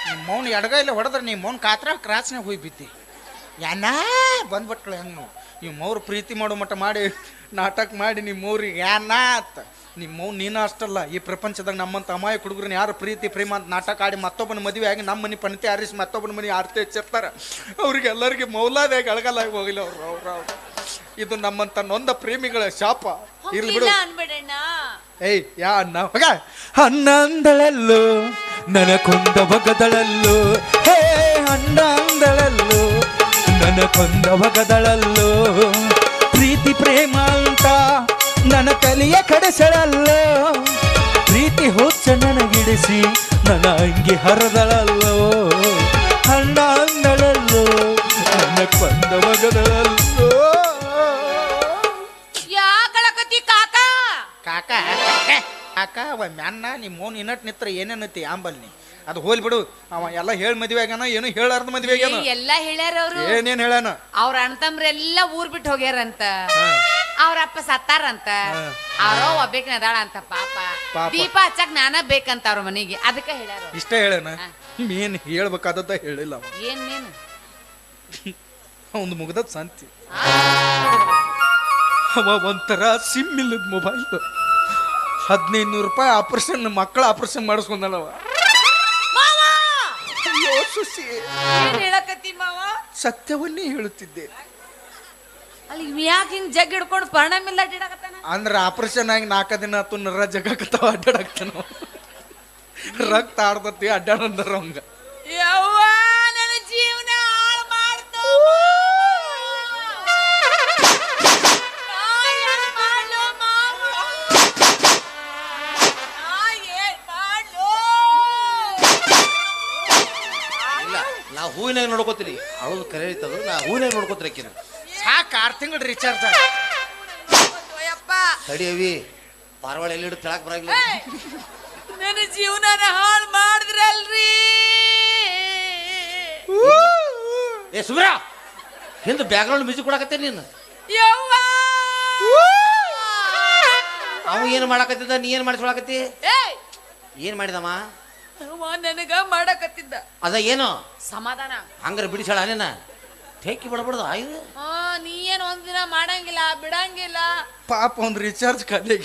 ನಿಮ್ಮ ಮೌನ್ ಎಡಗೈಲಿ ಹೊಡೆದ್ರೆ ನೀ ಮೌನ್ ಕಾತ್ರ ಕ್ರಾಸ್ನಾಗ ಹೋಗಿ ಬಿತ್ತಿ. ಯಾನ ಬಂದ್ಬಿಟ್ಳು ಹೆಂಗೆ ನಿಮ್ಮವ್ರು ಪ್ರೀತಿ ಮಾಡೋ ಮಟ್ಟ ಮಾಡಿ ನಾಟಕ ಮಾಡಿ ನಿಮ್ಮ ಮೌರಿಗೆ ಯಾನ ಅಂತ. ನಿಮ್ಮ ನೀನು ಅಷ್ಟಲ್ಲ ಈ ಪ್ರಪಂಚದಾಗ ನಮ್ಮಂತ ಅಮಾಯಕ ಹುಡುಗರನ್ನ ಯಾರು ಪ್ರೀತಿ ಪ್ರೇಮ ಅಂತ ನಾಟಕ ಆಡಿ ಮತ್ತೊಬ್ಬನ ಮದುವೆ ಆಗಿ ನಮ್ಮ ಮನೆ ಪಣತಿ ಆರಿಸಿ ಮತ್ತೊಬ್ಬನ ಮನೆ ಆರ್ತಿ ಹೆಚ್ಚಿರ್ತಾರೆ. ಅವ್ರಿಗೆ ಎಲ್ಲರಿಗೆ ಮೌಲಾದಾಗ ಅಳಗಲಾಗಿ ಹೋಗಿಲ್ಲ ಅವ್ರು ಅವ್ರು ಅವ್ರು. ಇದು ನಮ್ಮಂತ ನೊಂದ ಪ್ರೇಮಿಗಳ ಶಾಪ. ಇರ್ಲಿ ಬಿಡು. ಏಯ್ ಯಾ ಅಣ್ಣ ಹೋಗ. ನನ್ನ ಕೊಂದ ಬಗದಳಲ್ಲೋ ಹೇ ಅಣ್ಣ ಅಂದಳಲ್ಲೋ ಕೊಂದವ ಪ್ರೀತಿ ಪ್ರೇಮ ಅಂತ ನನ್ನ ಕಲಿಯ ಕಡೆಸಳಲ್ಲೋ. ಪ್ರೀತಿ ಹುಚ್ಚ ನನಗಿಡಿಸಿ ನನ್ನ ಅಂಗಿ ಹರದಳಲ್ಲೋ. ಅಣ್ಣ ಅಂದಳಲ್ಲೋ ನನ್ನ ಯಾಕಳಕತಿ ಕಾಕ? ಕಾಕ ಕಾಕ ಅವ ಮ್ಯಾನ್ನ ನಿಮ್ಮ ಮೋನ್ ಇನ್ನಟ್ ನಿತ್ರ ಏನೇನತಿ ಆಂಬಲ್ನಿ ಅದು ಹೋಲ್ ಬಿಡು. ಅವ ಎಲ್ಲ ಹೇಳಿ ಮದ್ವೆ ಆಗ್ಯಾನ ಏನು ಹೇಳಾರ್ದ ಮದ್ವೆ ಆಗ್ಯಾನ? ಎಲ್ಲಾ ಹೇಳ್ಯಾರ ಅವ್ರು. ಏನೇನ್ ಹೇಳಾನ ಅವ್ರ ಅಣ್ತಮ್ರೆಲ್ಲ ಊರ್ ಬಿಟ್ಟು ಹೋಗ್ಯಾರಂತ. ಅಂತ ಅವ್ರ ಅಪ್ಪ ಸತ್ತಾರಂತ. ಅವರೋ ಒಬ್ಬೇಕ ಒಬ್ಬೇಕಿನ ಅದಾಳ ಅಂತ ಪಾಪ. ಪಾಪ. ದೀಪ ಹಚ್ಚಕ್ ನಾನ ಬೇಕಂತ ಅವ್ರ ಮನೆಗೆ. ಅದಕ್ಕ ಹೇಳ್ಯಾರ. ಇಷ್ಟ ಹೇಳನ ಮೇನ್ ಹೇಳ್ಬೇಕಾದದ್ದ ಹೇಳಿಲ್ಲ ಏನೇನು ಏನ್ ನೀನು ಒಂದು ಮುಗ್ದದ್ ಸಂತಿ. ಅವ ಒಂಥರ ಸಿಮ್ ಇಲ್ಲದ ಮೊಬೈಲ್ ಹದಿನೈದು ನೂರು ರೂಪಾಯಿ ಆಪರೇಷನ್ ಮಕ್ಕಳ ಆಪರೇಷನ್ ಮಾಡಿಸ್ಕೊಂಡನವ ಏನ್ ಹೇಳಕತ್ತಿ ಮಾವ? ಸತ್ಯವನ್ನೇ ಹೇಳುತ್ತಿದ್ದೆ. ಅಲ್ಲಿ ಯಾಕೆ ಹಿಂಗ್ ಜಗ್ ಹಿಡ್ಕೊಂಡು ಪರಿಣಾಮ ಇಲ್ಲ ಅಡ್ಡಾಡಕತ್ತಾನ? ಅಂದ್ರೆ ಆಪರೇಷನ್ ಆಗಿ ನಾಲ್ಕ ದಿನ ಆತು ನರ ಜಗಕತ್ತಾವ ಅಡ್ಡಾಡಕ್ತಾನ ರಕ್ತ ಆಡ್ತತಿ ಅಡ್ಡಾಡಂದ್ರ ಅವಂಗ ಯವ್ವ ನನ್ನ ಜೀವನ ಅವಳು ಕರೆ ಐತದು ನಾ ಊರೇ ನೋಡ್ಕೋತೀನಿ ಆಕಿನ ಸಾಕು ಆರು ತಿಂಗಳು ರೀಚಾರ್ಜ್ ಯಪ್ಪ ತಡಿ ಅವಿ ಪಾರವಾಳ ಎಲ್ಲಿ ಹಿಡಿದು ತೆಳಕ್ ಬರಾಗಿಲ್ಲ ನನ್ನ ಜೀವನನ ಹಾಳು ಮಾಡಿದ್ರಲ್ರಿ. ಏ ಸುಮ್ರ ಹಿಂದೆ ಬ್ಯಾಕ್ಗ್ರೌಂಡ್ ಮ್ಯೂಸಿಕ್ ಕೊಡಕತ್ತೆ ನೀನು. ಯವ್ವ. ಅವ ಏನು ಮಾಡಕತ್ತಿದ್ದ? ನೀ ಏನು ಮಾಡಿಸ್ಕೊಳಕತ್ತಿ? ಏಯ್. ಏನು ಮಾಡಿದಮ್ಮ ಅವ ನನಗ ಮಾಡಕತ್ತಿದ್ದ. ಅದ ಏನು? ಸಮಾಧಾನ. ಹಂಗ್ರ ಬಿಡಿಸಳ ನೀನ ಟೇಕಿ ಬಿಡಬಾರ್ದು ಆಯ್ದು ಆ ನೀ ಏನ್ ಒಂದಿನ ಮಾಡಂಗಿಲ್ಲ ಬಿಡಂಗಿಲ್ಲ. ಪಾಪ ಒಂದು ರೀಚಾರ್ಜ್ ಖಾಲಿ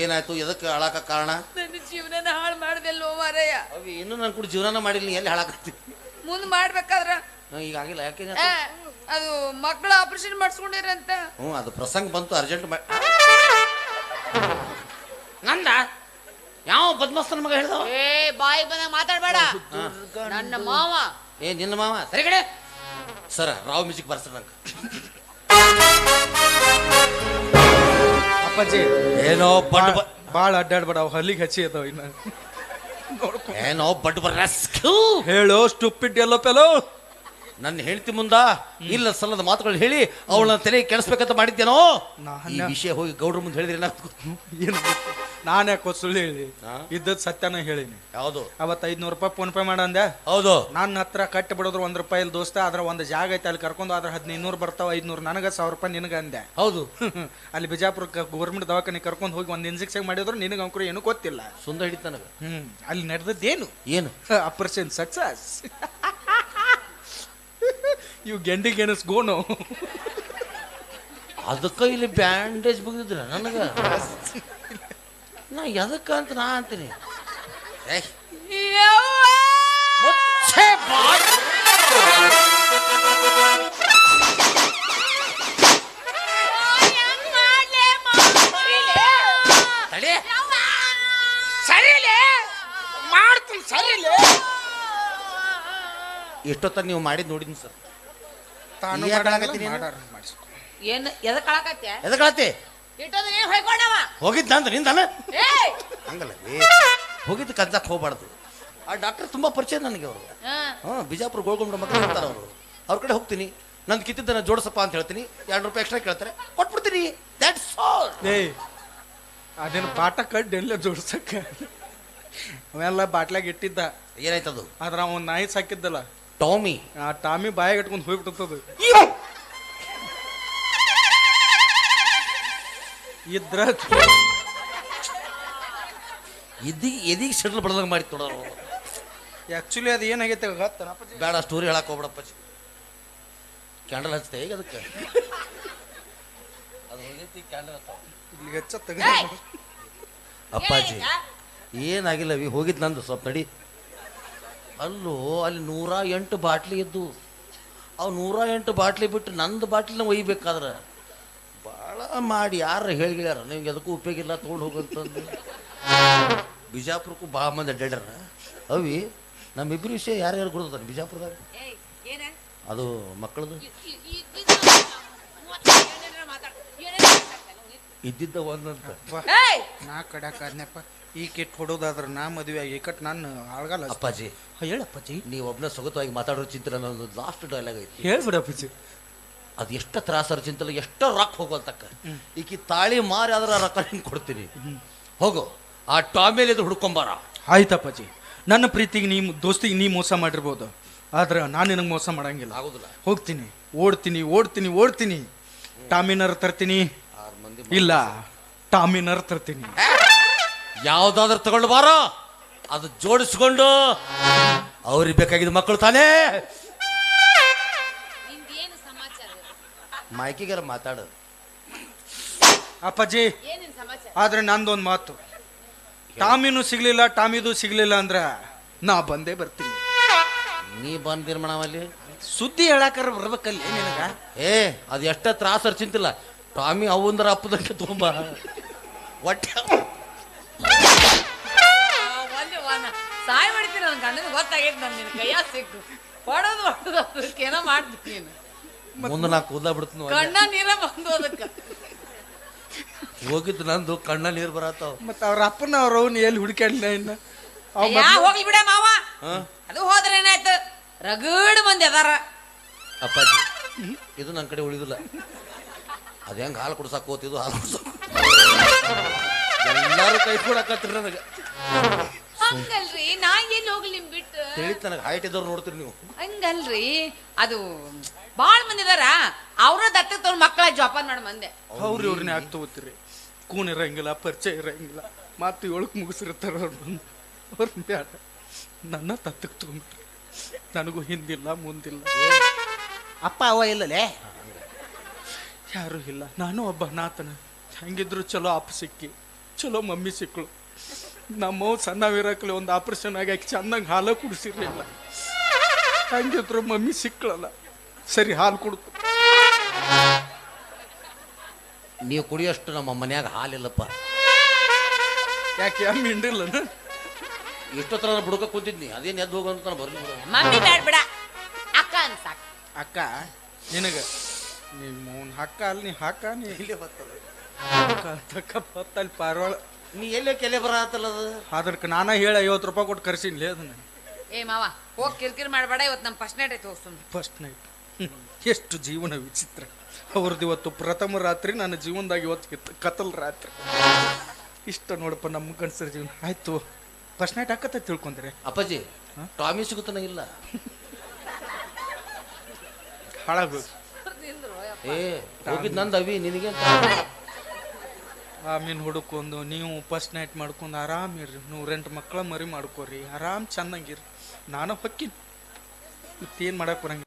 ಏನಾಯ್ತು ಎದಕ್ಕೆ ಹಾಳಾಕ ಕಾರಣ? ನನ್ನ ಜೀವನನ ಹಾಳು ಮಾಡ್ದೆಲ್ಲೋ ಮಾರಯ್ಯ. ಅವಿ ಇನ್ನೂ ನಾನು ಕೂಡ ಜೀವನ ಮಾಡಿಲ್ಲ ಎಲ್ಲಿ ಹಾಳಾಕತ್ತಿ? ಮುಂದ್ ಮಾಡ್ಬೇಕಾದ್ರ? ಈಗ ಆಗಿಲ್ಲ ಯಾಕೆ ಅದು ಮಕ್ಕಳ ಆಪರೇಷನ್ ಮಾಡಿಸ್ಕೊಂಡಿರಂತ ಹ್ಞೂ ಅದು ಪ್ರಸಂಗ ಬಂತು ಅರ್ಜೆಂಟ್ ಮಾಡಿ ನಂದ? ಯಾವ ಬದ್ಮಸ್ತನ ಮಗ ಹೇಳ್ದವ? ಏ ಬಾಯಿ ಬಂದಾಗ ಮಾತಾಡಬೇಡ. ನನ್ನ ಮಾವ. ಏ ನಿನ್ನ ಮಾವ? ಸರಿ ಕಡೆ ಸರ ರಾವ್ ಮ್ಯೂಸಿಕ್ ಬರ್ಸರ್ ನಂಗೆ. ಅಪ್ಪಾಜಿ. ಏನೋ ಬಡ್ ಬ- ಭಾಳ ಅಡ್ಡಾಡ್ಬೇಡ ಅವ್ ಹಲ್ಲಿಗೆ ಹಚ್ಚಿ ಅದಾವ ಇನ್ನ. ಏನೋ ಬಡ್ ರೆಸ್ಕ್ಯೂ ಹೇಳೋ ಸ್ಟುಪಿಡ್ ಎಲ್ಲೋ ಪೆಲೋ. ನನ್ನ ಹೆಂಡತಿ ಮುಂದ ಇಲ್ಲ ಸಲ್ಲದ ಮಾತುಗಳು ಹೇಳಿ ಅವಳನ್ನ ತಲೆ ಕೆಡಿಸ್ಬೇಕಂತ ಮಾಡಿದ್ದೇನೋ? ನಾನ್- ಈ ವಿಷಯ ಹೋಗಿ ಗೌಡ್ರ ಮುಂದೆ ಹೇಳಿದ್ರೆ ಏನಾಗ್ತು ಏನು ನಾನು ಯಾಕೋ ಸುಳ್ಳು ಹೇಳಿ? ಹಾ? ಇದ್ದದ್ ಸತ್ಯನ ಹೇಳಿನಿ. ಯಾವುದು? ಅವತ್ತು ಐದ್ನೂರು ರೂಪಾಯಿ ಫೋನ್ ಪೇ ಮಾಡಂದೆ. ಹೌದು. ನನ್ನ ಹತ್ರ ಕಟ್ಟಿ ಬಿಡೋದ್ರು ಒಂದ್ ರೂಪಾಯಿ ಇಲ್ಲಿ ದೋಸ್ತ ಅದ್ರ ಒಂದು ಜಾಗ ಐತೆ ಅಲ್ಲಿ ಕರ್ಕೊಂಡು ಅದ್ರ ಹದಿನೈದು ನೂರು ಬರ್ತಾವ ಐದ್ನೂರು ನನಗೆ ಸಾವಿರ ರೂಪಾಯಿ ನಿನಗೆ ಅಂದೆ. ಹೌದು. <laughs> ಅಲ್ಲಿ ಬಿಜಾಪುರ ಗೌರ್ಮೆಂಟ್ ದವಾಖಾನೆ ಕರ್ಕೊಂಡು ಹೋಗಿ ಒಂದು ಇಂಜೆಕ್ಷನ್ ಮಾಡಿದ್ರು ನಿನಗೆ ಅಂಕರು ಏನು ಗೊತ್ತಿಲ್ಲ. ಸುಂದ ಹಿಡಿತ ನನಗೆ. ಹ್ಮ್ ಅಲ್ಲಿ ನಡೆದದ್ದೇನು? ಏನು? <laughs> ಆಪರೇಷನ್ ಸಕ್ಸಸ್ <laughs> ಇವು ಗೆಂಡಿ ಗೆಣಸ್ ಗೋನು ಅದಕ್ಕ ಇಲ್ಲಿ ಬ್ಯಾಂಡೇಜ್ ಬಗ್ದಿದ್ರ ನನಗ ನಾ ಎದಕ್ಕ ಅಂತ ನಾ ಅಂತೀನಿ ಸರಿ! ಮುಚ್ಚೆ ಬಾಯ್. ತಡಿ! ಮಾಡ್ತೀನಿ ಎಷ್ಟೊತ್ತ ನೀವು ಮಾಡಿದ್ ನೋಡಿದ್ನಿ ಸರ್? ತಾನು? ಮಾಡಾರ ಮಾಡಿಸ್ಕೊ. ಏನ್ ಎದಕ್ ಹೊಯ್ಕೊಂಡವ? ಹೋಗಿದ್ದ ಅಂತ ನಿಂದಾನ? ಏಯ್! ಹಂಗಲ್ಲ ಏ ಹೋಗಿದ್ದು ಕಜ್ಜಕ್ಕೆ ಹೋಗ್ಬಾರ್ದು. ಆ ಡಾಕ್ಟರ್ ತುಂಬಾ ಪರಿಚಯ ನನಗೆ ಅವರು. ಹಾ. ಹಾಂ ಬಿಜಾಪುರ ಗೋಳ್ಗೊಂಡ ಮಕ್ಕಳು ಇರ್ತಾರೆ ಅವರು. ಅವ್ರ ಕಡೆ ಹೋಗ್ತೀನಿ. ನಂದು ಕಿತ್ತಿದ್ದನ್ನ ಜೋಡಿಸಪ್ಪ ಅಂತ ಹೇಳ್ತೀನಿ. ಎರಡು ರೂಪಾಯಿ ಎಕ್ಸ್ಟ್ರಾ ಕೇಳ್ತಾರೆ. ಕೊಟ್ಬಿಡ್ತೀನಿ. ದ್ಯಾಟ್ಸ್ ಆಲ್ ಏಯ್ ಅದೇನು ಪಾಠ ಕಡ್ಡಿ ಎಲ್ಲ ಜೋಡ್ಸಕ್ಕ? ಅವೆಲ್ಲ ಬಾಟ್ಲಾಗ ಇಟ್ಟಿದ್ದ. ಏನಾಯ್ತದು? ಅದ್ರ ಅವ್ನ ನಾಯಿ ಸಾಕಿದ್ದಲ್ಲ. ಟಾಮಿ. ಆ ಟಾಮಿ ಬಾಯಾಗ ಇಟ್ಕೊಂಡು ಹೋಗ್ಬಿಡ್ತದ ಇದ್ರ ಎದಿಗೆ ಎದಿಗೆ ಸೆಟ್ಲ್ ಬಡ್ದಂಗೆ ಮಾಡಿ ತೊಡೋರು ಆ್ಯಕ್ಚುಲಿ ಅದು ಏನಾಗೈತೆ ಗೊತ್ತನ ಬೇಡ ಸ್ಟೋರಿ ಹೇಳಕ್ ಹೋಗ್ಬಿಡಪ್ಪ ಕ್ಯಾಂಡಲ್ ಹಚ್ತೆ ಹೇಗೆ ಅದಕ್ಕೆ? ಅದು ಹೋಗೈತಿ ಕ್ಯಾಂಡಲ್ ಹಚ್ತಾವ ಇಲ್ಲಿಗೆ ಹಚ್ಚ ಅಪ್ಪಾಜಿ ಏನಾಗಿಲ್ಲ ವಿ ಹೋಗಿದ್ ನಂದು ಸ್ವಲ್ಪ ನಡಿ. ಅಲ್ಲೋ ಅಲ್ಲಿ ನೂರ ಎಂಟು ಬಾಟ್ಲಿ ಇದ್ದು. ಅವು ನೂರ ಎಂಟು ಬಾಟ್ಲಿ ಬಿಟ್ಟು ನಂದು ಬಾಟ್ಲಿನ ಒಯ್ಬೇಕಾದ್ರೆ ಭಾಳ ಮಾಡಿ ಯಾರು ಹೇಳಿಗ್ಯಾರ ನಿಮ್ಗೆ ಅದಕ್ಕೂ ಉಪಯೋಗ ಇಲ್ಲ ತೊಗೊಂಡು ಹೋಗಂತಂದು ಬಿಜಾಪುರಕ್ಕೂ ಭಾಳ ಮಂದಿ ಅಡ್ಡಾಡ್ಯಾರ. ಅವಿ ನಮ್ಮಿಬ್ಬರು ವಿಷಯ ಯಾರ್ಯಾರು ಕೊಡ್ತಾರೆ ಬಿಜಾಪುರದಾಗ? ಅದು ಮಕ್ಕಳದು. ಇದ್ದಿದ್ದ ಒಂದಂತ! ನಾ ಕಡ್ಯಾಕ ಅದ್ನಪ್ಪ ಈ ಕೆಟ್ಟ ಹೊಡೋದಾದ್ರೆ ನಾ ಮದುವೆ ಆಗಿ ಕಟ್ ನಾನು ಆಳ್ಗಲ್ಲ ಅಪ್ಪಾಜಿ. ಹೇಳಪ್ಪಾಜಿ ನೀವು ಒಬ್ಬನ ಸೊಗತವಾಗಿ ಮಾತಾಡೋ ಚಿಂತೆ ಒಂದು ಲಾಸ್ಟ್ ಡೈಲಾಗ್ ಐತಿ ಹೇಳ್ಬಿಡಪ್ಪಾಜಿ ಅದು ಎಷ್ಟು ತ್ರಾಸರ ಚಿಂತಲ್ಲ ರಾಕ್ ರೊಕ್ಕ ಹೋಗೋಲ್ತಕ್ಕ ಈಕಿ ತಾಳಿ ಮಾರಿ ಅದರ ರೊಕ್ಕ ನಿಂಗೆ ಕೊಡ್ತೀನಿ? ಹೋಗು. ಆ ಟಾಮೇಲಿ ಇದು ಹುಡ್ಕೊಂಬಾರ. ಆಯ್ತಪ್ಪಾಜಿ ನನ್ನ ಪ್ರೀತಿಗೆ ನೀ ದೋಸ್ತಿಗೆ ನೀ ಮೋಸ ಮಾಡಿರ್ಬೋದು. ಆದ್ರೆ ನಾನು ನಿನಗೆ ಮೋಸ ಮಾಡಂಗಿಲ್ಲ. ಆಗೋದಿಲ್ಲ. ಹೋಗ್ತೀನಿ. ಓಡ್ತೀನಿ ಓಡ್ತೀನಿ ಓಡ್ತೀನಿ. ಟಾಮಿನರ್ ತರ್ತೀನಿ. ಇಲ್ಲ ಟಾಮಿನರ್ ತರ್ತೀನಿ. ಯಾವ್ದಾದ್ರು ತಗೊಂಡು ಬಾರೋ. ಅದು ಜೋಡಿಸ್ಕೊಂಡು ಅವ್ರಿಗೆ ಬೇಕಾಗಿದ್ದ ಮಕ್ಕಳು ತಾನೇ. ನಿಂದೇನು ಸಮಾಚಾರ? ಮೈಕಿಗಾರ ಮಾತಾಡು. ಅಪ್ಪಾಜಿ ಆದ್ರೆ ಸಮಾಚಾರ? ಆದ್ರೆ ನಂದೊಂದು ಮಾತು. ಟಾಮಿನೂ ಸಿಗ್ಲಿಲ್ಲ ಟಾಮಿದು ಸಿಗ್ಲಿಲ್ಲ ಅಂದ್ರೆ ನಾ ಬಂದೇ ಬರ್ತೀನಿ. ನೀ ಬಂದಿರ್ ಅಲ್ಲಿ? ಸುದ್ದಿ ಹೇಳಾಕರ ಬರ್ಬೇಕಲ್ಲಿ ನಿನಗ? ಏ ಅದು ಎಷ್ಟ ತ್ರಾಸ ಚಿಂತಿಲ್ಲ ಟಾಮಿ ಅವಂದ್ರ ಅಪ್ಪದಂಗೆ ತುಂಬ. ಹೊಟ್ಟೆ ಒಂದು ವಾನ. ಸಾಯ್ ಬಿಡ್ತೀನಿ ನನ್ನ ಗಂಡನ ಗೊತ್ತಾಗೈತೆ ನನ್ನ ನಿನ್ನ ಕೈಯ ಸಿಕ್ಕು ಹೊಡೋದು ಹೊಡೋದು ಅದಕ್ಕೆ ಏನೋ ಮಾಡ್ತೀನಿ ನೀನು. ಮುಂದೆ ನಾ ಕೂದಲ ಬಿಡ್ತೀನಿ ಕಣ್ಣ ನೀರ ಬಂದು ಅದಕ್ಕೆ. ಹೋಗಿದ್ದು ನಂದು ಕಣ್ಣ ನೀರು ಬರತ್ತಾವ. ಮತ್ತ ಅವ್ರ ಅಪ್ಪನ ಅವ್ರ ಅವನು ಎಲ್ಲಿ ಹುಡುಕ್ಯಾಡ್ಲ ಇನ್ನ? ಅವ್ ಯಾ ಹೋಗ್ಲಿ ಬಿಡ ಮಾವ. ಹಾ? ಅದು ಹೋದ್ರೆ ಏನಾಯ್ತು? ರಗಡ್ ಮಂದಿ ಅದಾರ. ಅಪ್ಪಾಜಿ ಇದು ನನ್ನ ಕಡೆ ಉಳಿದಿಲ್ಲ. ಅದೇ ಹೆಂಗ್ ಹಾಲು ಕುಡ್ಸಕ್ ಹೋತಿದ್ದು ಹಾಲು ಕುಡ್ಸಕ್ ಎಲ್ಲಾರು ಕೈ ಕೊಡಕತ್ರಿ ನನಗೆ? ಹಂಗಲ್ರಿ ನಾ ಏನ್ ಹೋಗ್ಲಿ ನಿಮ್ ಬಿಟ್ಟು? ತಿಳಿತ್ ನನಗೆ ಹೈಟ್ ಇದ್ದವ್ರು ನೋಡ್ತೀರಿ ನೀವು. ಹಂಗಲ್ರಿ ಅದು ಬಾಳ್ ಮಂದಿ ಇದಾರ. ಅವ್ರ ದತ್ತಕ್ ತೋರ್ ಮಕ್ಕಳ ಜೋಪಾನ ಮಾಡ ಮಂದೆ. ಅವ್ರು ಇವ್ರನ್ನೇ ಯಾಕೆ ತಗೋತೀರಿ? ಕೂನ್ ಇರಂಗಿಲ್ಲ ಪರಿಚಯ ಇರಂಗಿಲ್ಲ ಮಾತು ಏಳಕ್ ಮುಗಿಸಿರ್ತಾರ ಅವ್ರು ಬಂದು ಅವ್ರ ಬ್ಯಾಡ ನನ್ನ ತತ್ತಕ್ಕೆ ತಗೊಂಡ್ರಿ ನನಗೂ ಹಿಂದಿಲ್ಲ ಮುಂದಿಲ್ಲ. ಅಪ್ಪ ಅವ ಇಲ್ಲಲೇ ಯಾರು ಇಲ್ಲ ನಾನು ಒಬ್ಬ ನಾತನ. ಹೆಂಗಿದ್ರು ಚಲೋ ಅಪ್ಪ ಸಿಕ್ಕಿ. ಚಲೋ ಮಮ್ಮಿ ಸಿಕ್ಕಳು ನಮ್ಮವ್ ಸಣ್ಣವಿರಕ್ಲೆ ಒಂದು ಆಪರೇಷನ್ ಆಗಿ ಚೆನ್ನಾಗಿ ಚಂದಂಗೆ ಹಾಲು ಕುಡಿಸಿರ್ಲಿಲ್ಲ. ಹಂಗಿದ್ರು ಮಮ್ಮಿ ಸಿಕ್ಕಳಲ್ಲ ಸರಿ ಹಾಲು ಕುಡ್ತು ನೀವು ಕುಡಿಯೋಷ್ಟು ನಮ್ಮ ಮನ್ಯಾಗ ಹಾಲಿಲ್ಲಪ್ಪ. ಯಾಕೆ ಅಮ್ಮ ಹಿಂಡಿಲ್ಲನ ಇಷ್ಟೊತ್ತರ ಬುಡಕ ಕೂತಿದ್ನಿ. ಅದೇನು ಎದ್ದು ಹೋಗು ಅಂತ ಬರ್ಲಿ ಬಿಡು. ಮಮ್ಮಿ ಬೇಡ ಬಿಡ. ಅಕ್ಕ ಅನ್ಸಾಕ. ಅಕ್ಕ ನಿನಗ? ನಿಮ್ಮ ಅಕ್ಕ ಹಕ್ಕ ಅಲ್ಲಿ ನೀ ಹಾಕ ನೀ ಇಲ್ಲೇ ಬರ್ತದ ತಕ್ಕ ಪಾರ್ವಾಳ. ನೀ ಎಲ್ಲೇ ಕೆಲೆ ಬರತ್ತಲ್ಲ ಅದು? ಅದಕ್ಕೆ ನಾನ ಹೇಳಿ ಐವತ್ತು ರೂಪಾಯಿ ಕೊಟ್ಟು ಕರ್ಸಿನ್ಲೇ ಅದನ್ನ. ಏ ಮಾವ ಹೋಗ್ ಕಿರ್ಕಿರಿ ಮಾಡಬೇಡ ಇವತ್ತು ನಮ್ಮ ಫಸ್ಟ್ ನೈಟ್ ಐತೆ ಹೋಗ್ತೀನಿ ಫಸ್ಟ್ ನೈಟ್ ಎಷ್ಟು ಜೀವನ ವಿಚಿತ್ರ. ಅವ್ರದ್ದು ಇವತ್ತು ಪ್ರಥಮ ರಾತ್ರಿ ನನ್ನ ಜೀವನದಾಗ ಇವತ್ತು ಕತ್ತಲ್ ಕತಲ್ ರಾತ್ರಿ. ಇಷ್ಟ ನೋಡಪ್ಪ ನಮ್ಮ ಗಂಡಸರ ಜೀವನ. ಆಯ್ತು ಫಸ್ಟ್ ನೈಟ್ ಹಾಕತ್ತ ತಿಳ್ಕೊಂಡ್ರೆ. ಅಪ್ಪಾಜಿ ಟಾಮಿ ಸಿಗುತ್ತಾನ ಇಲ್ಲ? ಹಾಳಾಗ್ಬೇಕು. ಏ ಹೋಗಿದ್ ನಂದು ಅವಿ ನಿನಗೆ ಆಮೇಲೆ ಹುಡುಕೊಂಡು ನೀವು ಫಸ್ಟ್ ನೈಟ್ ಮಾಡ್ಕೊಂಡು ಆರಾಮಿರ್ರಿ ನೂರೆಂಟು ಮಕ್ಕಳ ಮರಿ ಮಾಡ್ಕೋರಿ. ಆರಾಮ್ ಚೆನ್ನಾಗಿರಿ ನಾನು ಹೊಕ್ಕಿನಿ. ಮತ್ತೇನು ಮಾಡಕ್ಕೆ ಬರಂಗಿಲ್ಲ.